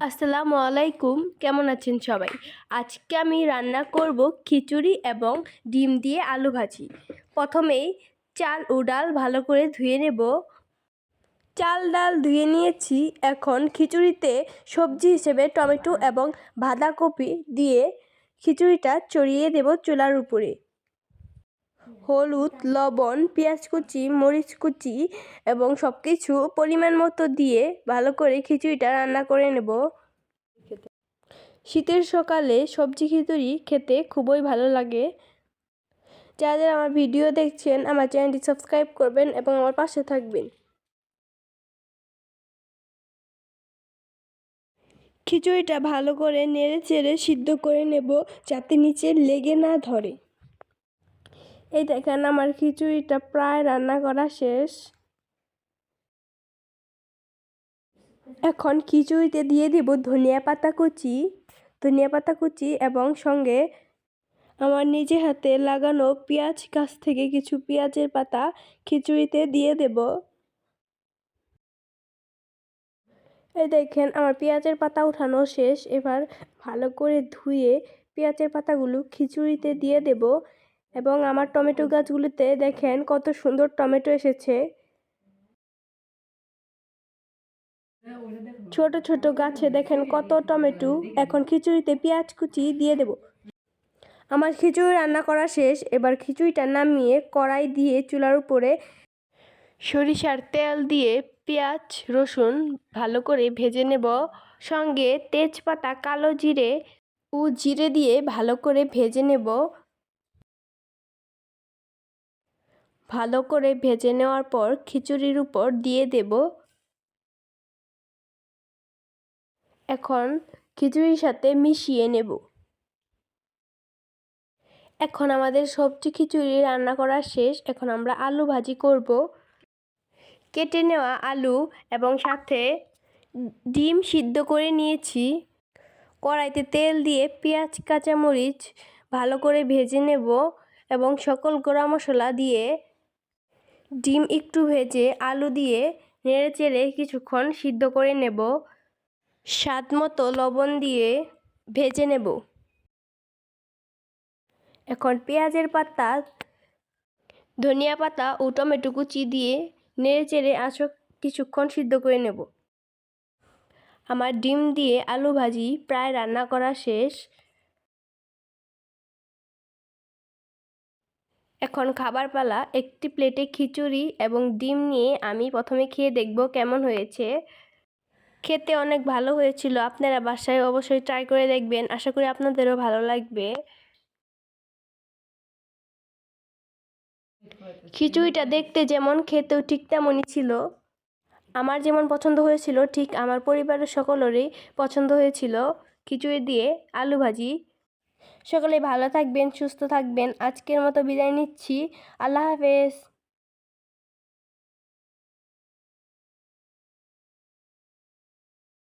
আসসালামু আলাইকুম, কেমন আছেন সবাই? আজকে আমি রান্না করব খিচুড়ি এবং ডিম দিয়ে আলু ভাজি। প্রথমেই চাল ও ডাল ভালো করে ধুয়ে নেব। চাল, ডাল ধুয়ে নিয়েছি। এখন খিচুড়িতে সবজি হিসেবে টমেটো এবং বাঁধাকপি দিয়ে খিচুড়িটা চড়িয়ে দেব চুলার উপরে। হলুদ, লবণ, পেঁয়াজ কুচি, মরিচ কুচি এবং সব কিছু পরিমাণ মতো দিয়ে ভালো করে খিচুড়িটা রান্না করে নেব। শীতের সকালে সবজি খিচুড়ি খেতে খুবই ভালো লাগে। যারা আমার ভিডিও দেখছেন, আমার চ্যানেলটি সাবস্ক্রাইব করবেন এবং আমার পাশে থাকবেন। খিচুড়িটা ভালো করে নেড়ে চেড়ে সিদ্ধ করে নেব যাতে নিচে লেগে না ধরে। এই দেখেন আমার খিচুড়িটা প্রায় রান্না করা শেষ। এখন খিচুড়িতে দিয়ে দিব ধনিয়া পাতা কুচি। ধনিয়া পাতা কুচি এবং সঙ্গে আমার নিজে হাতে লাগানো পেঁয়াজ গাছ থেকে কিছু পেঁয়াজের পাতা খিচুড়িতে দিয়ে দেব। এই দেখেন আমার পেঁয়াজের পাতা উঠানো শেষ। এবার ভালো করে ধুয়ে পেঁয়াজের পাতাগুলো খিচুড়িতে দিয়ে দেব। এবং আমার টমেটো গাছগুলিতে দেখেন কত সুন্দর টমেটো এসেছে। ছোট ছোট গাছে দেখেন কত টমেটো। এখন খিচুড়িতে পেঁয়াজ কুচি দিয়ে দেব। আমার খিচুড়ি রান্না করা শেষ। এবার খিচুড়িটা নামিয়ে কড়াই দিয়ে চুলার উপরে সরিষার তেল দিয়ে পেঁয়াজ, রসুন ভালো করে ভেজে নেব। সঙ্গে তেজপাতা, কালো জিরে ও জিরে দিয়ে ভালো করে ভেজে নেব। ভালো করে ভেজে নেওয়ার পর খিচুড়ির উপর দিয়ে দেব। এখন খিচুড়ির সাথে মিশিয়ে নেব। এখন আমাদের সবজি খিচুড়ি রান্না করা শেষ। এখন আমরা আলু ভাজি করব। কেটে নেওয়া আলু এবং সাথে ডিম সিদ্ধ করে নিয়েছি। কড়াইতে তেল দিয়ে পেঁয়াজ, কাঁচামরিচ ভালো করে ভেজে নেব এবং সকল গোড়া মশলা দিয়ে ডিম একটু ভেজে আলু দিয়ে নেড়ে চেড়ে কিছুক্ষণ সিদ্ধ করে নেব। স্বাদ মতো লবণ দিয়ে ভেজে নেব। এখন পেঁয়াজের পাতা, ধনিয়া পাতা ও টমেটো কুচি দিয়ে নেড়ে চেড়ে আঁচো কিছুক্ষণ সিদ্ধ করে নেব। আমার ডিম দিয়ে আলু ভাজি প্রায় রান্না করা শেষ। এখন খাবার পালা একটি প্লেটে খিচুড়ি এবং ডিম নিয়ে আমি প্রথমে খেয়ে দেখব কেমন হয়েছে। খেতে অনেক ভালো হয়েছিল, আপনারা বাসায় অবশ্যই ট্রাই করে দেখবেন, আশা করি আপনাদেরও ভালো লাগবে। খিচুড়িটা দেখতে যেমন খেতেও ঠিক তেমনই ছিল। আমার যেমন পছন্দ হয়েছিল, ঠিক আমার পরিবারের সকলেরই পছন্দ হয়েছিল। খিচুড়ি দিয়ে আলু ভাজি সকলে ভালো থাকবেন সুস্থ থাকবেন। আজকের মতো বিদায় নিচ্ছি। আল্লাহ হাফেজ।